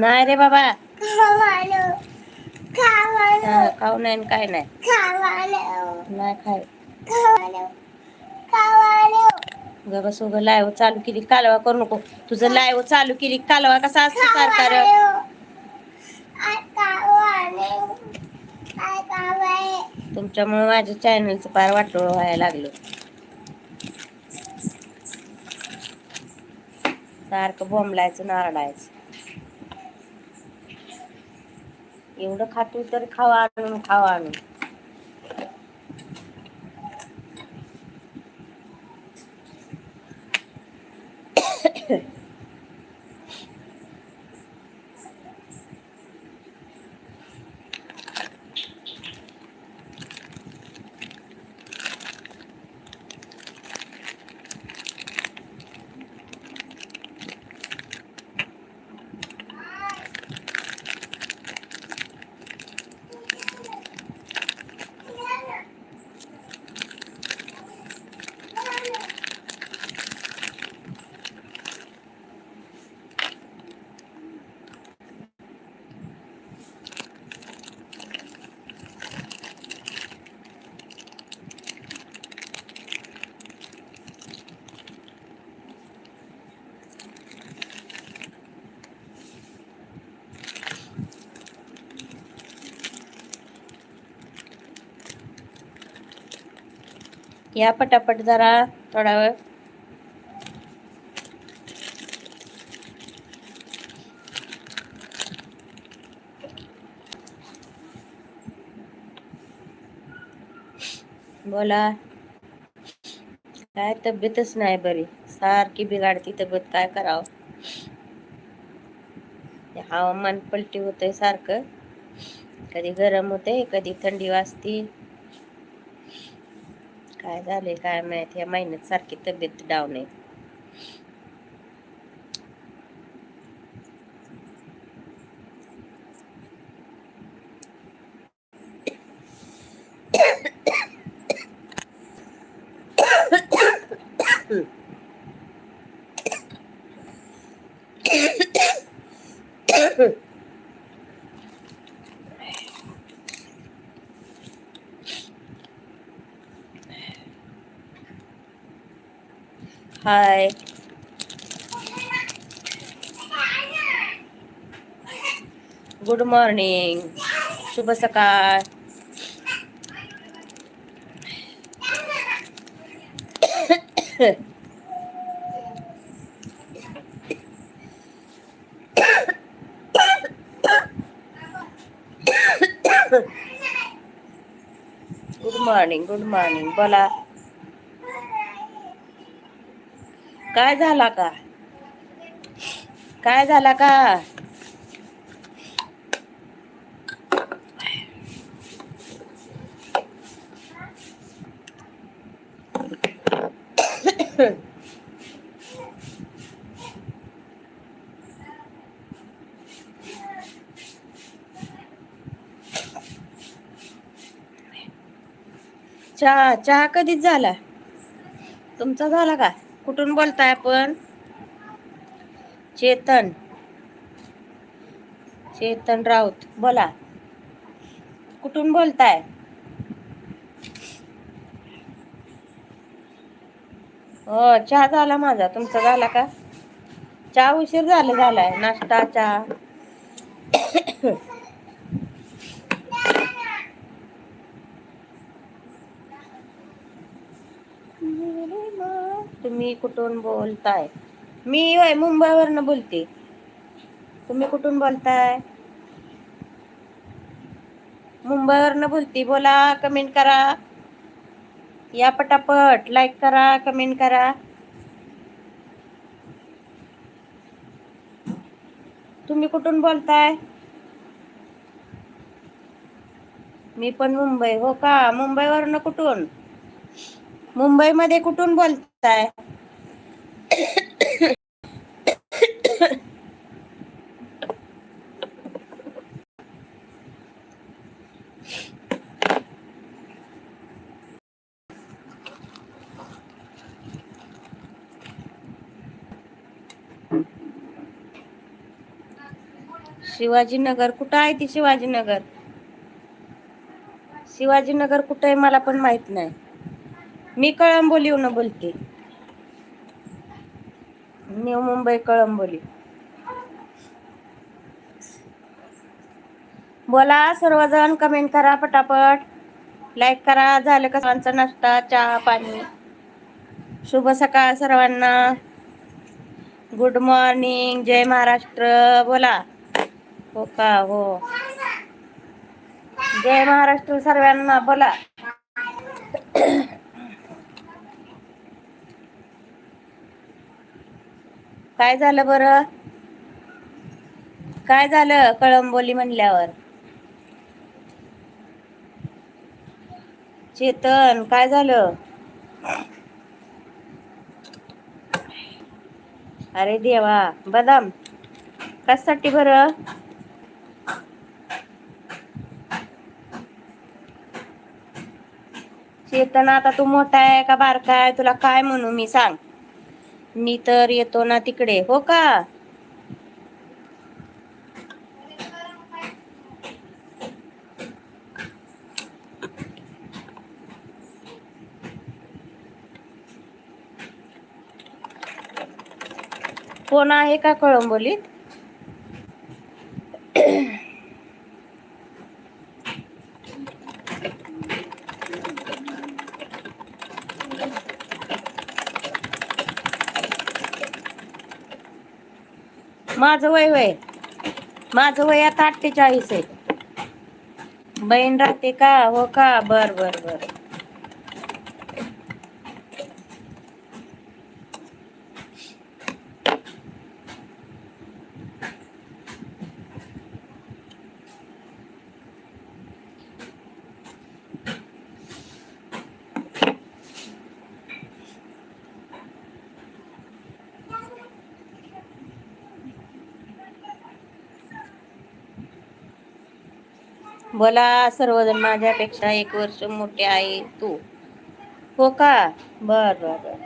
नाही रे बाबा. खाऊ नाही काय नाही. नाही खाय ग बस उगं चालू केली कालवा करू नको. तुझं लाईव्ह चालू केली कालवा कसा असतो सारखा रे? आय खावालो आय खावाय तुमच्यामुळे माझ्या चॅनलचं पार वाटोळ व्हायला लागलं. सारखं बोंबलायचं नारडायचं एवढं खातो तर खावा आणून खावा आणून. या पटापट जरा थोडा वेळ. बोला. काय तब्येतच नाही बरी. सारखी बिघाडती तब्येत काय करावं? हवामान पलटी होतंय सारखं. कधी गरम होते कधी थंडी वाजती. काय झाले काय माहिती या महिन्यात सारखी तब्येत डाऊन आहे. हाय गुड मॉर्निंग शुभ सकाळ गुड मॉर्निंग गुड मॉर्निंग बोला काय झाला का? काय झाला का? चहा चहा कधीच झाला? तुमचा झाला का? कुठून बोलताय आपण? चेतन. चेतन राऊत बोला. कुठून बोलताय? हो चहा झाला माझा. तुमचा झाला का? चहा उशीर झाला झालाय. नाश्ता चहा. तुम्ही कुठून बोलताय? मी होय मुंबईवरनं बोलते. तुम्ही कुठून बोलताय? मुंबईवरनं बोलते. बोला कमेंट करा. या पटापट लाईक करा कमेंट करा. तुम्ही कुठून बोलताय? मी पण मुंबई. हो का? मुंबईवरनं कुठून? मुंबईमध्ये कुठून है शिवाजीनगर कुठं आहे ती शिवाजीनगर? शिवाजीनगर कुठं आहे मला पण माहीत नाही. मी कळंबोलीहून बोलते. न्यू मुंबई कळंबोली. बोला सर्वजण कमेंट करा पटापट. लाईक करा झालं का सर्वांचा नाश्ता चहा पाणी? शुभ सकाळ सर्वांना. गुड मॉर्निंग जय महाराष्ट्र. बोला. हो का? हो. जय महाराष्ट्र सर्वांना. बोला. काय झालं बरं? काय झालं कळंबोली म्हणल्यावर? चेतन काय झालं? अरे देवा बदाम. कशासाठी बरं? चेतन आता तू मोठा आहे का बारका आहे? तुला काय म्हणू मी सांग. मी तर येतो ना तिकडे हो का? कोण आहे का कळंबोलीत? माझं वय वय. माझं वय आता अठ्ठेचाळीस आहे. बहीण राहते का? हो का? बर बर बर. बोला सर्वजण माझ्यापेक्षा एक वर्ष मोठे आहे तू. हो का? बर बर बर.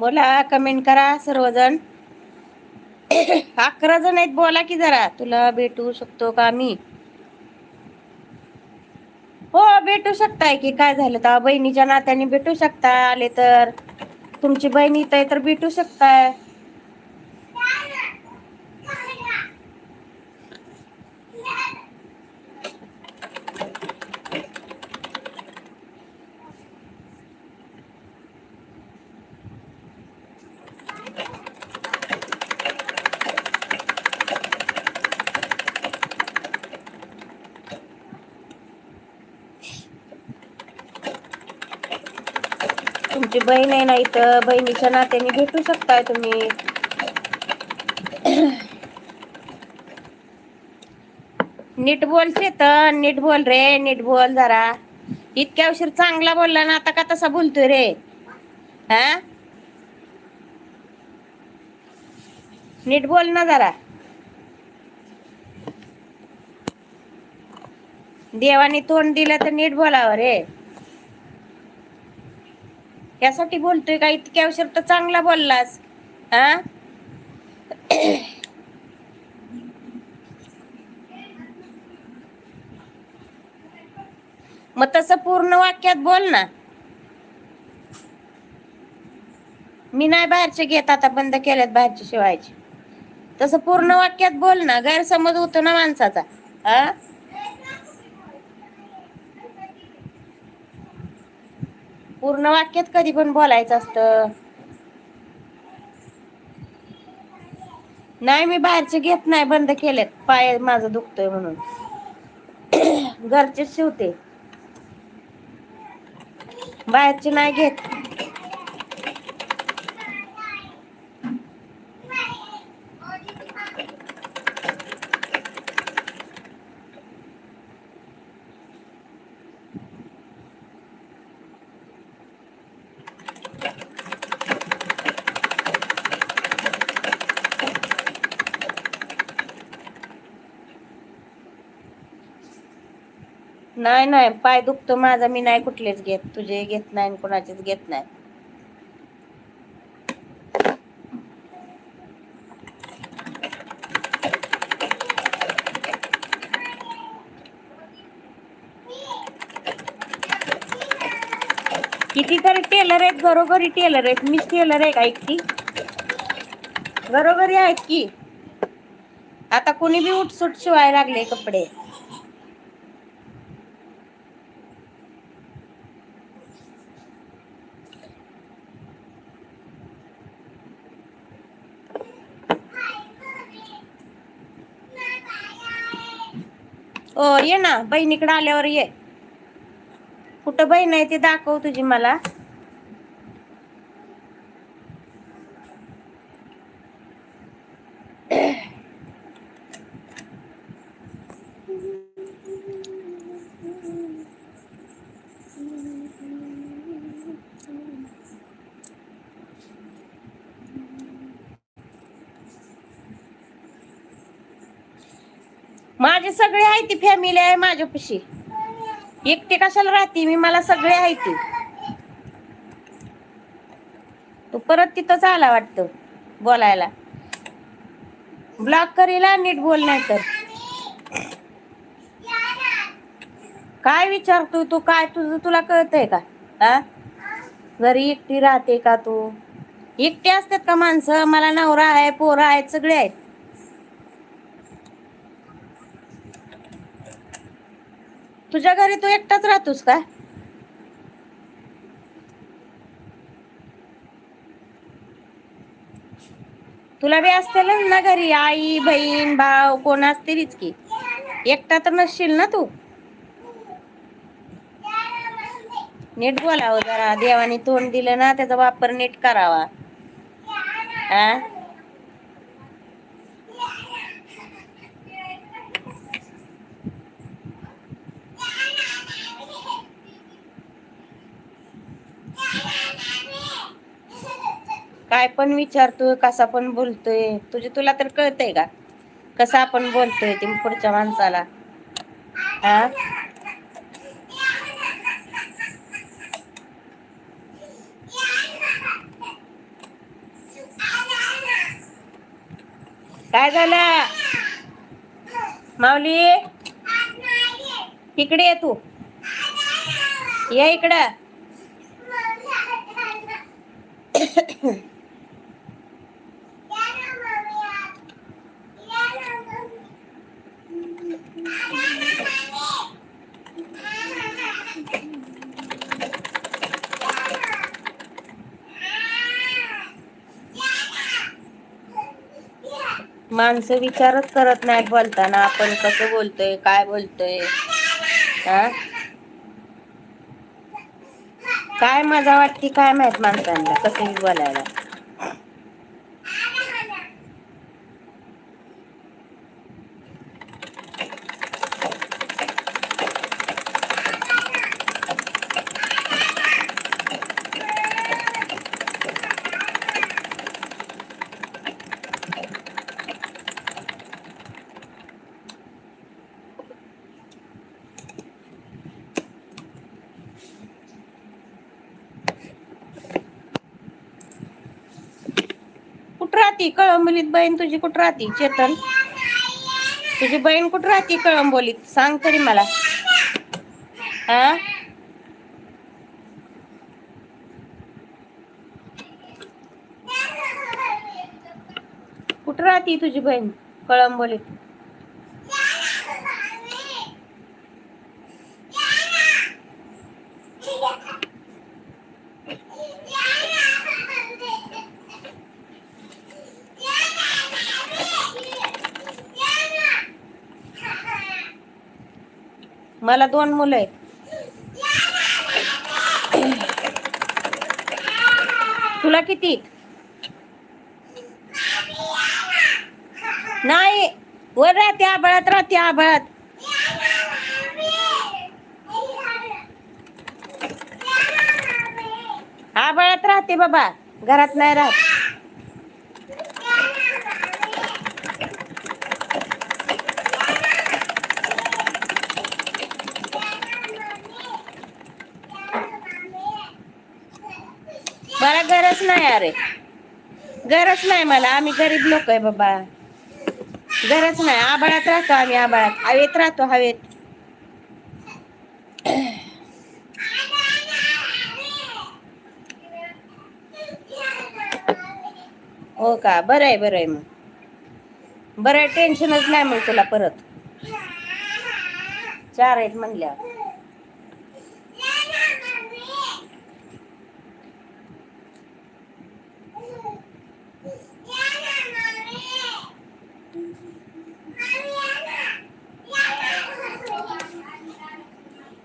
बोला कमेंट करा सर्वजण. अकरा जण आहेत बोला की जरा. तुला भेटू शकतो का मी? हो भेटू शकताय की. काय झालं तर? बहिणीच्या नात्याने भेटू शकता आले तर. तुमची बहिणी तर भेटू शकताय. तुमची बहीण आहे ना इथं बहिणीच्या नात्याने भेटू शकताय तुम्ही. नीट बोल तर नीट बोल रे नीट बोल जरा. इतक्या उशीर चांगला बोलला ना आता का तसा बोलतोय रे? हा? नीट बोल ना जरा. देवाने तोंड दिलं तर नीट बोलावं रे. यासाठी बोलतोय का? इतक्या अवसर तर चांगला बोललास हा? मग तसं पूर्ण वाक्यात बोल ना. मी नाही बाहेरचे घेत आता बंद केल्यात बाहेरचे शिवायचे. तसं पूर्ण वाक्यात बोल ना गैरसमज होतो ना माणसाचा हा? पूर्ण वाक्यात कधी पण बोलायचं असतं. नाही मी बाहेरचे घेत नाही बंद केलेत. पाय माझं दुखतोय म्हणून. घरचे शिवते. बाहेरचे नाही घेत. नाही नाही. पाय दुखतो माझा मी नाही कुठलेच घेत. तुझे घेत नाही कोणाचेच घेत नाही. कितीतरी टेलर आहेत घरोघरी टेलर आहेत. मीच टेलर आहे का ऐकती घरोघरी आहेत की? आता कोणी बी उठसूट शिवाय लागले कपडे. ये ना बहिणीकडे आल्यावर ये. कुठं बहीण आहे ते दाखव तुझी मला. माझे सगळे आहे ती फॅमिली आहे माझ्यापाशी. एकटे कशाला राहते? मी मला सगळे आहे ती. तू परत तिथंच आला वाटतं बोलायला. ब्लॉक करीला नीट बोल नाही तर काय विचारतो तू? काय तुझं तुला कळतंय का? हा? घरी एकटी राहते का तू? एकटी असतात का माणसं? मला नवरा आहे पोरं आहेत सगळे आहेत. तुझ्या घरी तू एकटाच राहतोस का? तुला बी असतीलच ना घरी आई बहीण भाव कोण असतीलच की. एकटा तर नसशील ना तू. नीट बोलावं जरा. देवाने तोंड दिलं ना त्याचा वापर नीट करावा. हा काय पण विचारतोय कसा पण बोलतोय. तुझे तुला तर कळतंय का? कसं आपण बोलतोय ते पुढच्या माणसाला? हा? काय झालं? माऊली? इकडे ये तू. ये इकडं. माणसं विचारच करत नाहीत बोलताना आपण कसं बोलतोय काय बोलतोय. हा? काय मजा वाटते काय माहीत माणसांना कसं बोलायला कुठं राहती कळंबोलीत बहीण तुझी कुठं राहती? चेतन. तुझी बहीण कुठं राहती कळंबोलीत? सांग तरी मला. हा? कुठं राहती तुझी बहीण कळंबोलीत? मला दोन मुलं आहेत. तुला किती? नाही. वर राहते आभाळात राहते आभाळात. आभाळात राहते बाबा. घरात नाही राहत. नाही अरे. गरज नाही मला. आम्ही गरीब लोक आहे बाबा. गरज नाही. आबाळात राहतो आम्ही आबाळात. हवेत राहतो हवेत. हो का? बरं आहे बरं आहे मग. बरं आहे टेन्शनच नाही मग तुला परत. चार आहेत म्हणल्या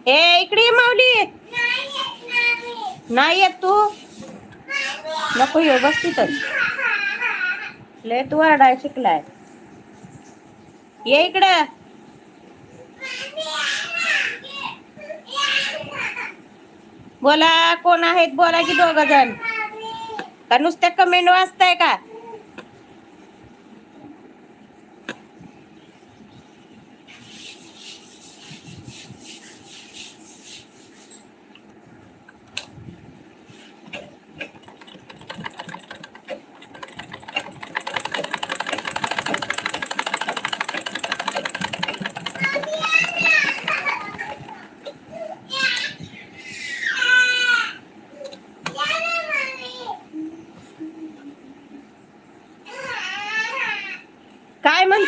हे इकडे ये माऊली नाही येत तू नको येऊ बस तिथंच लय तू आडाय शिकलाय. ये इकडं. बोला कोण आहेत? बोला की दोघ जण. का नुसत्या कमेंट वाचताय का?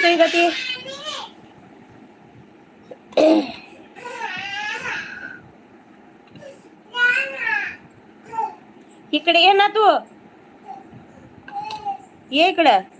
काय म्हणतोय ग ते इकडे ये ना तू ये इकडं